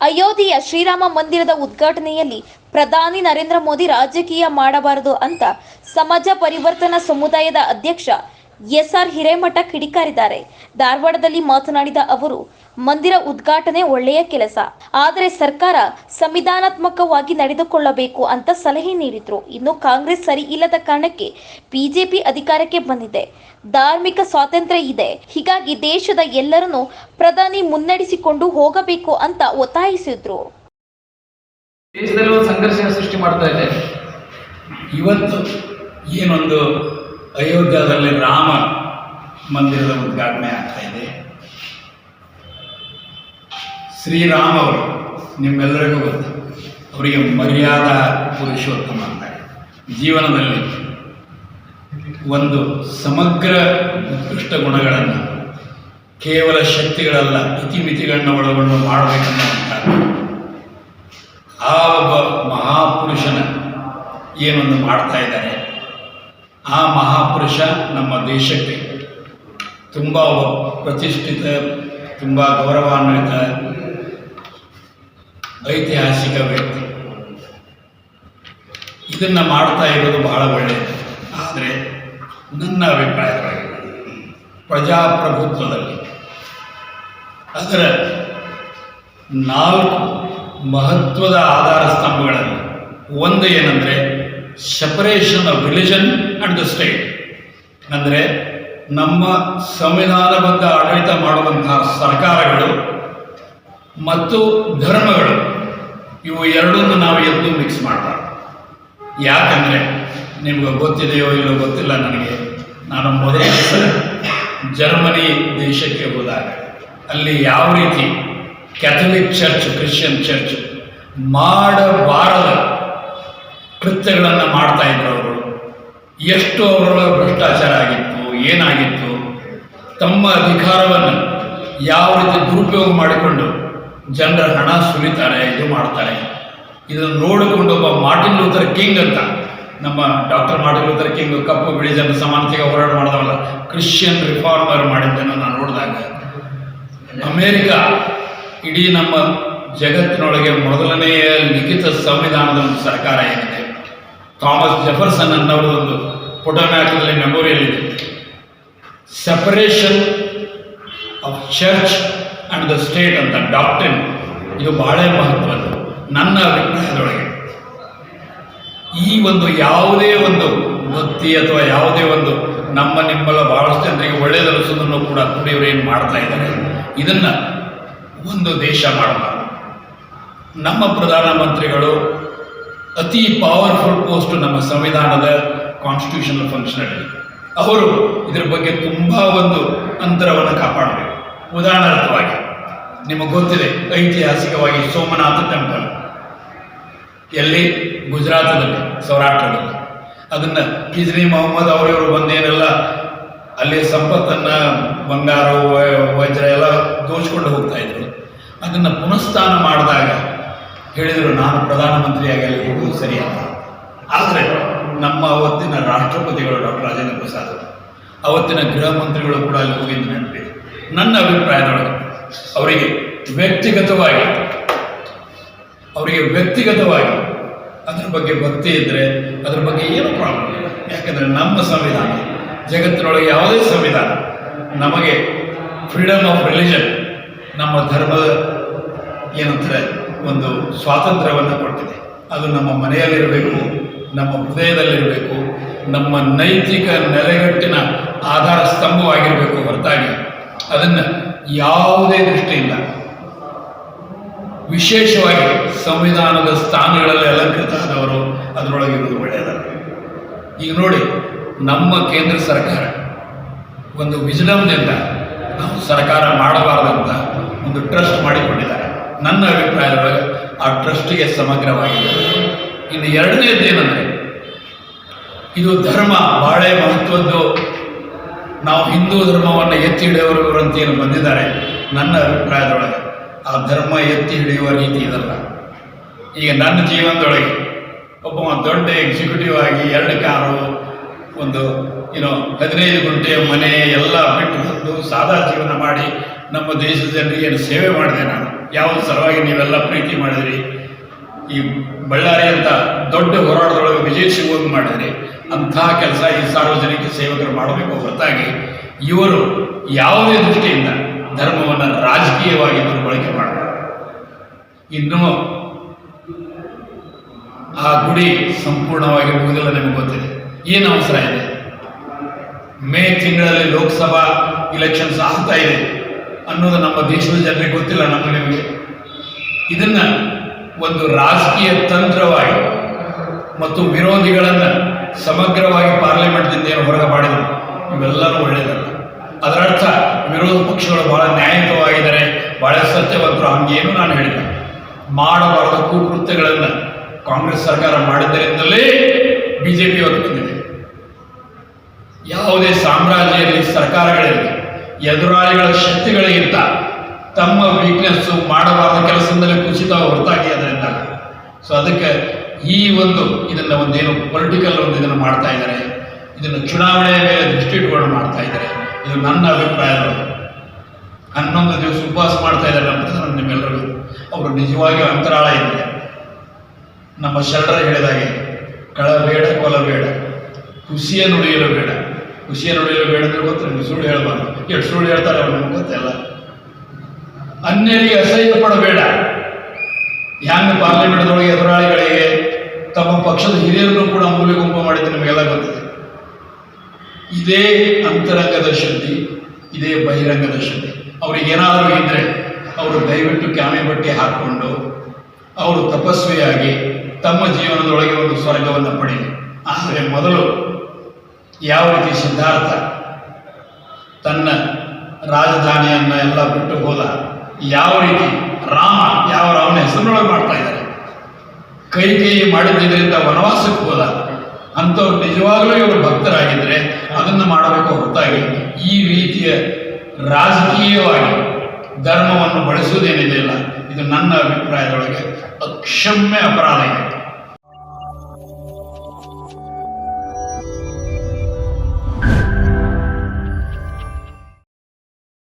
ಅಯೋಧ್ಯೆಯ ಶ್ರೀರಾಮ ಮಂದಿರದ ಉದ್ಘಾಟನೆಯಲ್ಲಿ ಪ್ರಧಾನಿ ನರೇಂದ್ರ ಮೋದಿ ರಾಜಕೀಯ ಮಾಡಬಾರದು ಅಂತ ಸಮಾಜ ಪರಿವರ್ತನಾ ಸಮುದಾಯದ ಅಧ್ಯಕ್ಷ ಎಸ್ಆರ್ ಹಿರೇಮಠ ಕಿಡಿಕಾರಿದ್ದಾರೆ. ಧಾರವಾಡದಲ್ಲಿ ಮಾತನಾಡಿದ ಅವರು, ಮಂದಿರ ಉದ್ಘಾಟನೆ ಒಳ್ಳೆಯ ಕೆಲಸ. ಆದರೆ ಸರ್ಕಾರ ಸಂವಿಧಾನಾತ್ಮಕವಾಗಿ ನಡೆದುಕೊಳ್ಳಬೇಕು ಅಂತ ಸಲಹೆ ನೀಡಿದ್ರು. ಇನ್ನು ಕಾಂಗ್ರೆಸ್ ಸರಿ ಇಲ್ಲದ ಕಾರಣಕ್ಕೆ ಬಿಜೆಪಿ ಅಧಿಕಾರಕ್ಕೆ ಬಂದಿದೆ. ಧಾರ್ಮಿಕ ಸ್ವಾತಂತ್ರ್ಯ ಇದೆ. ಹೀಗಾಗಿ ದೇಶದ ಎಲ್ಲರನ್ನೂ ಪ್ರಧಾನಿ ಮುನ್ನಡೆಸಿಕೊಂಡು ಹೋಗಬೇಕು ಅಂತ ಒತ್ತಾಯಿಸಿದ್ರು. ಸಂಘರ್ಷ ಸೃಷ್ಟಿ ಮಾಡ್ತಾ ಇದೆ. ಇವತ್ತು ಏನೊಂದು ಅಯೋಧ್ಯದಲ್ಲಿ ರಾಮ ಮಂದಿರದ ಉದ್ಘಾಟನೆ ಆಗ್ತಾ ಇದೆ. ಶ್ರೀರಾಮ ಅವರು, ನಿಮ್ಮೆಲ್ಲರಿಗೂ ಗೊತ್ತು, ಅವರಿಗೆ ಮರ್ಯಾದಾ ಪುರುಷೋತ್ತಮ ಅಂತಾರೆ ಜೀವನದಲ್ಲಿ ಒಂದು ಸಮಗ್ರ ಉತ್ಕೃಷ್ಟ ಗುಣಗಳನ್ನು, ಕೇವಲ ಶಕ್ತಿಗಳಲ್ಲ ಇತಿಮಿತಿಗಳನ್ನು ಒಳಗೊಂಡು ಮಾಡಬೇಕನ್ನುವಂಥ ಆ ಒಬ್ಬ ಮಹಾಪುರುಷನ ಏನೊಂದು ಮಾಡ್ತಾ ಇದ್ದಾರೆ? ಆ ಮಹಾಪುರುಷ ನಮ್ಮ ದೇಶಕ್ಕೆ ತುಂಬ ಪ್ರತಿಷ್ಠಿತ, ತುಂಬ ಗೌರವಾನ್ವಿತ, ಐತಿಹಾಸಿಕ ವ್ಯಕ್ತಿ. ಇದನ್ನು ಮಾಡ್ತಾ ಇರೋದು ಬಹಳ ಒಳ್ಳೆಯದು ಆದರೆ ನನ್ನ ಅಭಿಪ್ರಾಯವಾಗಿ ಪ್ರಜಾಪ್ರಭುತ್ವದಲ್ಲಿ ಅದರ ನಾಲ್ಕು ಮಹತ್ವದ ಆಧಾರ ಸ್ತಂಭಗಳಲ್ಲಿ ಒಂದು ಏನಂದರೆ separation of religion and the state ಅಂದರೆ ನಮ್ಮ ಸಂವಿಧಾನಬದ್ಧ ಆಡಳಿತ ಮಾಡುವಂತಹ ಸರ್ಕಾರಗಳು ಮತ್ತು ಧರ್ಮಗಳು, ಇವು ಎರಡನ್ನು ನಾವು ಎದ್ದು ಮಿಕ್ಸ್ ಮಾಡಬಾರ್ದು ಯಾಕಂದರೆ ನಿಮ್ಗೆ ಗೊತ್ತಿದೆಯೋ ಇಲ್ಲೋ ಗೊತ್ತಿಲ್ಲ ನನಗೆ. ನಾನು ಮೊದಲ ಜರ್ಮನಿ ದೇಶಕ್ಕೆ ಹೋದಾಗ ಅಲ್ಲಿ ಯಾವ ರೀತಿ ಕ್ಯಾಥಲಿಕ್ ಚರ್ಚ್ ಕ್ರಿಶ್ಚಿಯನ್ ಚರ್ಚ್ ಮಾಡಬಾರದ. ಕೃತ್ಯಗಳನ್ನು ಮಾಡ್ತಾ ಇದ್ರು ಅವರು. ಎಷ್ಟು ಅವರೊಳಗೆ ಭ್ರಷ್ಟಾಚಾರ ಆಗಿತ್ತು, ಏನಾಗಿತ್ತು, ತಮ್ಮ ಅಧಿಕಾರವನ್ನು ಯಾವ ರೀತಿ ದುರುಪಯೋಗ ಮಾಡಿಕೊಂಡು ಜನರ ಹಣ ಸುರಿತಾರೆ, ಇದು ಮಾಡ್ತಾರೆ. ಇದನ್ನು ನೋಡಿಕೊಂಡು ಒಬ್ಬ ಮಾರ್ಟಿನ್ ಲೂಥರ್ ಕಿಂಗ್ ಅಂತ, ನಮ್ಮ ಡಾಕ್ಟರ್ ಮಾರ್ಟಿನ್ ಲೂಥರ್ ಕಿಂಗ್ ಕಪ್ಪು ಬಿಳಿ ಜನ ಸಮಾನತೆಗೆ ಹೋರಾಟ ಮಾಡಿದವಲ್ಲ, ಕ್ರಿಶ್ಚಿಯನ್ ರಿಫಾರ್ಮರ್ ಮಾಡಿದ್ದನ್ನು ನಾನು ನೋಡಿದಾಗ, ಅಮೇರಿಕ ಇಡೀ ನಮ್ಮ ಜಗತ್ತಿನೊಳಗೆ ಮೊದಲನೆಯ ಲಿಖಿತ ಸಂವಿಧಾನದ ಒಂದು ಸರ್ಕಾರ ಏನಿದೆ? ಥಾಮಸ್ ಜೆಫರ್ಸನ್ ಅನ್ನೋರು ಒಂದು ಪೊಟೊಮ್ಯಾಕದಲ್ಲಿ ಮೆಮೋರಿಯಲ್ ಇದೆ. Separation of church and the state ಅಂತ ಡಾಕ್ಟ್ರಿನ್ ಇದು ಬಹಳ ಮಹತ್ವದ್ದು. ನನ್ನ ಅಭಿಪ್ರಾಯದೊಳಗೆ. ಈ ಒಂದು ಯಾವುದೇ ಒಂದು ಭಕ್ತಿ ಅಥವಾ ಯಾವುದೇ ಒಂದು ನಮ್ಮ ನಿಮ್ಮಲ್ಲ ಬಹಳಷ್ಟು ಜನರಿಗೆ ಒಳ್ಳೆಯದನ್ನು ಕೂಡ ಕುಡಿಯವರು ಏನು ಮಾಡ್ತಾ ಇದ್ದಾರೆ. ಇದನ್ನು ಒಂದು ದೇಶ ಮಾಡಬಾರ್ದು ನಮ್ಮ ಪ್ರಧಾನಮಂತ್ರಿಗಳು ಅತಿ ಪವರ್ಫುಲ್ ಪೋಸ್ಟ್ ನಮ್ಮ ಸಂವಿಧಾನದ ಕಾನ್ಸ್ಟಿಟ್ಯೂಷನಲ್ ಫಂಕ್ಷನಲ್ಲಿ ಅವರು ಇದರ ಬಗ್ಗೆ ತುಂಬ ಒಂದು ಅಂತರವನ್ನು ಕಾಪಾಡಬೇಕು. ಉದಾಹರಣಾರ್ಥವಾಗಿ, ನಿಮಗೆ ಗೊತ್ತಿದೆ, ಐತಿಹಾಸಿಕವಾಗಿ ಸೋಮನಾಥ ಟೆಂಪಲ್ ಎಲ್ಲಿ? ಗುಜರಾತದಲ್ಲಿ, ಸೌರಾಷ್ಟ್ರದಲ್ಲಿ. ಅದನ್ನು ಕಿಜ್ರಿ ಮೊಹಮ್ಮದ್ ಅವರಿವರು ಬಂದೇನೆಲ್ಲ, ಅಲ್ಲಿ ಸಂಪತ್ತನ್ನು ಬಂಗಾರ ವಜ್ರ ಎಲ್ಲ ದೋಚ್ಕೊಂಡು ಹೋಗ್ತಾ ಇದ್ರು. ಅದನ್ನು ಪುನಃಸ್ಥಾನ ಮಾಡಿದಾಗ ಹೇಳಿದರು, ನಾನು ಪ್ರಧಾನಮಂತ್ರಿಯಾಗಿ ಅಲ್ಲಿ ಹೋಗುವುದು ಸರಿ ಅಂತ. ಆದರೆ ನಮ್ಮ ಅವತ್ತಿನ ರಾಷ್ಟ್ರಪತಿಗಳು ಡಾಕ್ಟರ್ ರಾಜೇಂದ್ರ ಪ್ರಸಾದ್ ಅವತ್ತಿನ ಗೃಹ ಮಂತ್ರಿಗಳು ಕೂಡ ಅಲ್ಲಿ ಹೋಗಿದ್ದು ನೆನಪಿದೆ. ನನ್ನ ಅಭಿಪ್ರಾಯದೊಳಗೆ ಅವರಿಗೆ ವ್ಯಕ್ತಿಗತವಾಗಿ ಅವರಿಗೆ ವ್ಯಕ್ತಿಗತವಾಗಿ ಅದ್ರ ಬಗ್ಗೆ ಭಕ್ತಿ ಇದ್ದರೆ ಅದ್ರ ಬಗ್ಗೆ ಏನು ಪ್ರಾಬ್ಲಮ್ ಇಲ್ಲ. ಯಾಕಂದರೆ ನಮ್ಮ ಸಂವಿಧಾನ, ಜಗತ್ತಿನೊಳಗೆ ಯಾವುದೇ ಸಂವಿಧಾನ ನಮಗೆ ಫ್ರೀಡಮ್ ಆಫ್ ರಿಲಿಜನ್ ನಮ್ಮ ಧರ್ಮದ ಏನಂತಾರೆ ಒಂದು ಸ್ವಾತಂತ್ರ್ಯವನ್ನು ಕೊಟ್ಟಿದೆ. ಅದು ನಮ್ಮ ಮನೆಯಲ್ಲಿರಬೇಕು, ನಮ್ಮ ಹೃದಯದಲ್ಲಿರಬೇಕು, ನಮ್ಮ ನೈತಿಕ ನೆಲೆಗಟ್ಟಿನ ಆಧಾರ ಸ್ತಂಭವಾಗಿರಬೇಕು ಹೊರತಾಗಿ. ಅದನ್ನು ಯಾವುದೇ ದೃಷ್ಟಿಯಿಂದ ವಿಶೇಷವಾಗಿ ಸಂವಿಧಾನದ ಸ್ಥಾನಗಳಲ್ಲಿ ಅಲಂಕೃತ ಆದವರು ಅದರೊಳಗಿರುವುದು ಒಳ್ಳೆಯದಲ್ಲ. ಈಗ ನೋಡಿ, ನಮ್ಮ ಕೇಂದ್ರ ಸರ್ಕಾರ ಒಂದು ವಿಜಡಮ್ನಿಂದ ನಾವು ಸರ್ಕಾರ ಮಾಡಬಾರ್ದಂತ ಒಂದು ಟ್ರಸ್ಟ್ ಮಾಡಿಕೊಂಡಿದ್ದಾರೆ. ನನ್ನ ಅಭಿಪ್ರಾಯದೊಳಗೆ ಆ ಟ್ರಸ್ಟಿಗೆ ಸಮಗ್ರವಾಗಿದೆ. ಇನ್ನು ಎರಡನೇದ್ದೇನೆಂದರೆ ಇದು ಧರ್ಮ ಬಹಳ ಮಹತ್ವದ್ದು. ನಾವು ಹಿಂದೂ ಧರ್ಮವನ್ನು ಎತ್ತಿ ಹಿಡಿಯುವವರು ಅಂತ ಏನು ಬಂದಿದ್ದಾರೆ, ನನ್ನ ಅಭಿಪ್ರಾಯದೊಳಗೆ ಆ ಧರ್ಮ ಎತ್ತಿ ಹಿಡಿಯುವ ರೀತಿ ಇದಲ್ಲ. ಈಗ ನನ್ನ ಜೀವನದೊಳಗೆ ಒಬ್ಬ ದೊಡ್ಡ ಎಕ್ಸಿಕ್ಯೂಟಿವ್ ಆಗಿ ಎರಡು ಕಾರು, ಒಂದು ಏನೋ ಹದಿನೈದು ಗಂಟೆ ಮನೆ ಎಲ್ಲ ಬಿಟ್ಟು ಬಂದು ಸಾದಾ ಜೀವನ ಮಾಡಿ ನಮ್ಮ ದೇಶದಲ್ಲಿ ಏನು ಸೇವೆ ಮಾಡಿದೆ ನಾನು. ಯಾವ ಸಲುವಾಗಿ ನೀವೆಲ್ಲ ಪ್ರೀತಿ ಮಾಡಿದ್ರಿ? ಈ ಬಳ್ಳಾರಿ ಅಂತ ದೊಡ್ಡ ಹೋರಾಟದೊಳಗೆ ವಿಜಯ ಸಿಗೋದು ಮಾಡಿದ್ರಿ. ಅಂತಹ ಕೆಲಸ ಈ ಸಾರ್ವಜನಿಕ ಸೇವಕರು ಮಾಡಬೇಕು ಹೊರತಾಗಿ ಇವರು ಯಾವುದೇ ದೃಷ್ಟಿಯಿಂದ ಧರ್ಮವನ್ನು ರಾಜಕೀಯವಾಗಿ ದುರ್ಬಳಕೆ ಮಾಡಬಾರದು. ಇನ್ನೂ ಆ ಗುಡಿ ಸಂಪೂರ್ಣವಾಗಿ ಮುಗಿದಿಲ್ಲ ನಿಮಗೆ ಗೊತ್ತಿದೆ. ಏನು ಅವಸರ ಇದೆ? ಮೇ ತಿಂಗಳಲ್ಲಿ ಲೋಕಸಭಾ ಇಲೆಕ್ಷನ್ಸ್ ಆಗ್ತಾ ಇದೆ. ಅನ್ನೋದು ನಮ್ಮ ದೇಶದ ಜನರಿಗೆ ಗೊತ್ತಿಲ್ಲ, ನಮ್ಮ ನಿಮಗೆ. ಇದನ್ನ ಒಂದು ರಾಜಕೀಯ ತಂತ್ರವಾಗಿ ಮತ್ತು ವಿರೋಧಿಗಳನ್ನು ಸಮಗ್ರವಾಗಿ ಪಾರ್ಲಿಮೆಂಟ್ದಿಂದ ಏನು ಹೊರಗೆ ಮಾಡಿದ್ರು ಇವೆಲ್ಲರೂ ಒಳ್ಳೆಯದಲ್ಲ ಅದರರ್ಥ ವಿರೋಧ ಪಕ್ಷಗಳು ಬಹಳ ನ್ಯಾಯಯುತವಾಗಿದ್ದಾರೆ ಬಹಳ ಸತ್ಯವಂತರು, ಹಂಗೇನು ನಾನು ಹೇಳಿಲ್ಲ. ಮಾಡಬಾರದ ಕುಕೃತ್ಯಗಳನ್ನು ಕಾಂಗ್ರೆಸ್ ಸರ್ಕಾರ ಮಾಡಿದ್ದರಿಂದಲೇ ಬಿಜೆಪಿ ಅವರು ಬಂದಿದೆ. ಯಾವುದೇ ಸಾಮ್ರಾಜ್ಯದಲ್ಲಿ ಸರ್ಕಾರಗಳಿರಲಿ ಎದುರಾಳಿಗಳ ಶಕ್ತಿಗಳಿಗಿಂತ ತಮ್ಮ ವೀಕ್ನೆಸ್ಸು ಮಾಡಬಾರದ ಕೆಲಸದಲ್ಲಿ ಕುಸಿತ ಹೊರತಾಗಿ ಅದರಿಂದ. ಸೊ ಅದಕ್ಕೆ ಈ ಒಂದು ಇದನ್ನ ಒಂದೇನು ಪೊಲಿಟಿಕಲ್ ಒಂದು ಇದನ್ನು ಮಾಡ್ತಾ ಇದ್ದಾರೆ. ಇದನ್ನು ಚುನಾವಣೆಯ ಮೇಲೆ ದೃಷ್ಟಿ ಇಟ್ಕೊಂಡು ಮಾಡ್ತಾ ಇದ್ದಾರೆ. ಇದು ನನ್ನ ಅಭಿಪ್ರಾಯಗಳು ಹನ್ನೊಂದು ದಿವಸ ಉಪವಾಸ ಮಾಡ್ತಾ ಇದ್ದಾರೆ ನಮ್ಮ ನಿಮ್ಮೆಲ್ಲರಿಗೂ. ಅವರು ನಿಜವಾಗಿಯೂ ಅಂತರಾಳ ಇದ್ದಾರೆ. ನಮ್ಮ ಶರಣರ ಹೇಳಿದಾಗೆ ಕಳಬೇಡ ಕೊಲಬೇಡ ಖುಷಿಯ ನುಡಿಯಲು ಬೇಡ. ಖುಷಿಯ ನುಡಿಯಲು ಬೇಡ ಅಂದ್ರೆ ಗೊತ್ತಿಲ್ಲ ಸುಳ್ಳು ಹೇಳ್ಬಾರ್ದು. ಎಷ್ಟು ಸುಳ್ಳು ಹೇಳ್ತಾರೆ ಅವ್ರು ನಮ್ಗೆ ಎಲ್ಲ ಅನ್ಯರಿಗೆ ಅಸಹ್ಯ ಪಡಬೇಡ. ಹ್ಯಾಂಗ ಪಾರ್ಲಿಮೆಂಟ್ದೊಳಗೆ ಎದುರಾಳಿಗಳಿಗೆ ತಮ್ಮ ಪಕ್ಷದ ಹಿರಿಯರನ್ನು ಕೂಡ ಮೂಲೆಗುಂಪು ಮಾಡಿದ್ದು ನಿಮಗೆಲ್ಲ ಗೊತ್ತಿದೆ. ಇದೇ ಅಂತರಂಗದ ಶಕ್ತಿ, ಇದೇ ಬಹಿರಂಗದ ಶಕ್ತಿ. ಅವ್ರಿಗೆ ಏನಾದರೂ ಇದ್ರೆ ಅವರು ದಯವಿಟ್ಟು ಕ್ಯಾಮೆ ಬಟ್ಟೆ ಹಾಕ್ಕೊಂಡು ಅವರು ತಪಸ್ವಿಯಾಗಿ ತಮ್ಮ ಜೀವನದೊಳಗೆ ಒಂದು ಸ್ವರ್ಗವನ್ನು ಪಡೆಯಲಿ ಆದರೆ ಮೊದಲು ಯಾವ ರೀತಿ ಸಿದ್ಧಾರ್ಥ? ತನ್ನ ರಾಜಧಾನಿಯನ್ನ ಎಲ್ಲ ಬಿಟ್ಟು ಹೋದ ಯಾವ ರೀತಿ? ರಾಮ ಯಾವ ರಾಮನ ಹೆಸರಿನೊಳಗೆ ಮಾಡ್ತಾ ಇದ್ದಾರೆ. ಕೈ ಕೈ ಮಾಡಿದ್ದರಿಂದ ವನವಾಸಕ್ಕೆ ಹೋದ. ಅಂಥವ್ರು ನಿಜವಾಗಲೂ ಇವರು ಭಕ್ತರಾಗಿದ್ದರೆ ಅದನ್ನು ಮಾಡಬೇಕು ಹೊರತಾಗಿ ಈ ರೀತಿಯ ರಾಜಕೀಯವಾಗಿ ಧರ್ಮವನ್ನು ಬಳಸುವುದೇನಿದೆಯಲ್ಲ ಇದು ನನ್ನ ಅಭಿಪ್ರಾಯದೊಳಗೆ ಅಕ್ಷಮ್ಯ ಅಪರಾಧ ಇದೆ.